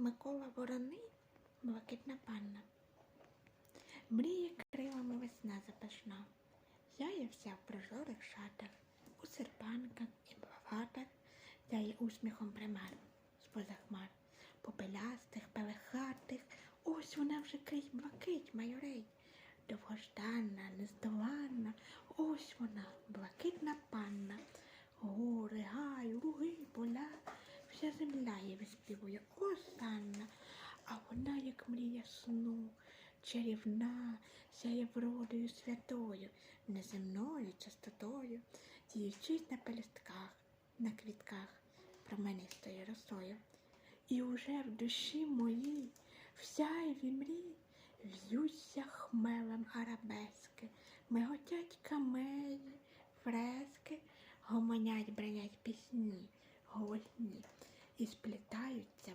Микола Вороний, блакитна панна. Мріє крилами весна запашна, Сяє вся в прозорих шатах, у серпанках і блаватах, Сяє усміхом примар з-поза хмар, попелястих, пелехатих, ось вона вже крізь блакить майорей. Довгожданна, нездоланна, ось вона, блакитна панна. Гори, гай, луги, поля, вся земля її виспівує осанна, а вона, як мрія сну, чарівна, сяє вродою святою, неземною чистотою, діючись на пелюстках, на квітках, променистою росою. І уже в душі моїй, в сяйві в'ються хмелем арабески, миготять камеї, фрески, гомонять, бренять пісні, голосні, і сплітаються